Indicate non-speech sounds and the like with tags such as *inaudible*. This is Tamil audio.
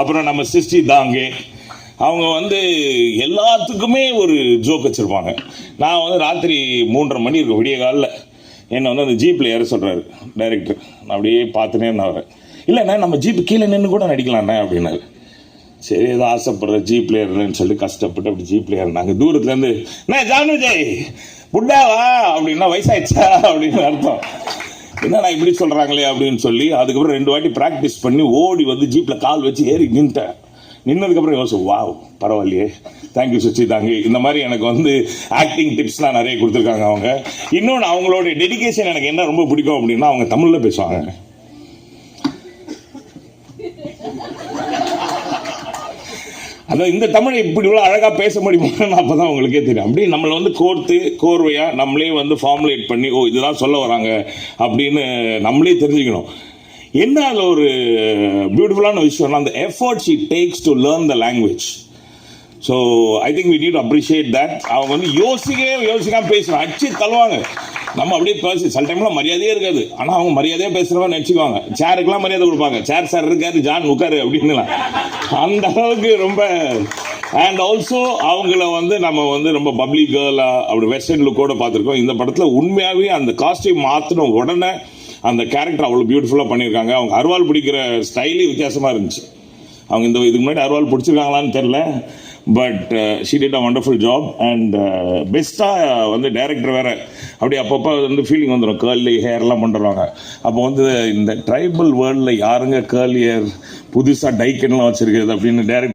அப்புறம் நம்ம சிஸ்டி தாங்கே. அவங்க வந்து எல்லாத்துக்குமே ஒரு ஜோக் வச்சுருப்பாங்க. நான் வந்து ராத்திரி மூன்றரை மணி இருக்கும் விடிய காலில். என்னை வந்து அந்த ஜீப்பில் ஏற சொல்கிறாரு டைரக்டர் நான் அப்படியே பார்த்துனே நான் வரேன் இல்லைண்ணே நம்ம ஜீப்பு கீழே நின்று கூட நடிக்கலாண்ணே அப்படின்னாரு. சரி ஏதோ ஆசைப்படுற ஜீப்பில் ஏறலன்னு சொல்லி கஷ்டப்பட்டு அப்படி ஜீப்பில் ஏறினாங்க. தூரத்துலேருந்து என்ன ஜானு ஜெய் புட்டாவா அப்படின்னா வயசாயிடுச்சா அப்படின்னு அர்த்தம். என்னடா இப்படி சொல்கிறாங்களே அப்படின்னு சொல்லி அதுக்கப்புறம் ரெண்டு வாட்டி ப்ராக்டிஸ் பண்ணி ஓடி வந்து ஜீப்பில் கால் வச்சு ஏறி நின்ட்டேன் நின்னதுக்கப்புறம் யோசிச்சு வாவ் பரவாயில்லையே. தேங்க்யூ சுச்சி தாங்க இந்த மாதிரி எனக்கு வந்து ஆக்டிங் டிப்ஸ்லாம் நிறைய கொடுத்துருக்காங்க அவங்க. இன்னொன்று அவங்களோட டெடிகேஷன் எனக்கு என்ன ரொம்ப பிடிக்கும் அப்படின்னா அவங்க தமிழில் பேசுவாங்க. அதான் இந்த தமிழை இப்படி இவ்வளோ அழகாக பேச முடியுமான்னு *laughs* அப்போ தான் உங்களுக்கே தெரியும். அப்படி நம்மளை வந்து கோர்த்து கோர்வையாக நம்மளே வந்து ஃபார்முலேட் பண்ணி ஓ இதுதான் சொல்ல வராங்க அப்படின்னு நம்மளே தெரிஞ்சுக்கணும். என்ன அதில் ஒரு பியூட்டிஃபுல்லான விஷயம்னா அந்த efforts it takes to learn the language so I think we need appreciate that அவங்க வந்து யோசிக்கவே யோசிக்காம பேசுவாங்க அச்சு தள்ளுவாங்க. நம்ம அப்படியே பேசி சில டைம்லாம் மரியாதையே இருக்காது. ஆனால் அவங்க மரியாதையாக பேசுகிறவங்க நினச்சிக்குவாங்க. சேருக்குலாம் மரியாதை கொடுப்பாங்க. சேர் சார் இருக்காரு ஜான் உட்காரு அப்படின்னுலாம். அந்த அளவுக்கு ரொம்ப அண்ட் ஆல்சோ அவங்கள வந்து நம்ம வந்து ரொம்ப பப்ளிக் கேர்லாக அப்படி வெஸ்டர்ன் லுக்கோட பார்த்துருக்கோம். இந்த படத்தில் உண்மையாகவே அந்த காஸ்டியூம் மாற்றின உடனே அந்த கேரக்டர் அவ்வளோ பியூட்டிஃபுல்லாக பண்ணியிருக்காங்க. அவங்க அருவாள் பிடிக்கிற ஸ்டைலே வித்தியாசமாக இருந்துச்சு. அவங்க இந்த இதுக்கு முன்னாடி அருவாள் பிடிச்சிருக்காங்களான்னு தெரில but she did a wonderful job and பெஸ்ட்டாக வந்து டைரக்டர் வேறு அப்படி அப்பப்போ வந்து ஃபீலிங் வந்துடும் கேர்லி ஹேர்லாம் பண்ணுறாங்க அப்போ வந்து இந்த ட்ரைபல் வேர்ல்டில் யாருங்க கேர்லி ஹேர் புதுசாக டைக்கன்லாம் வச்சுருக்கிறது அப்படின்னு டேரக்ட்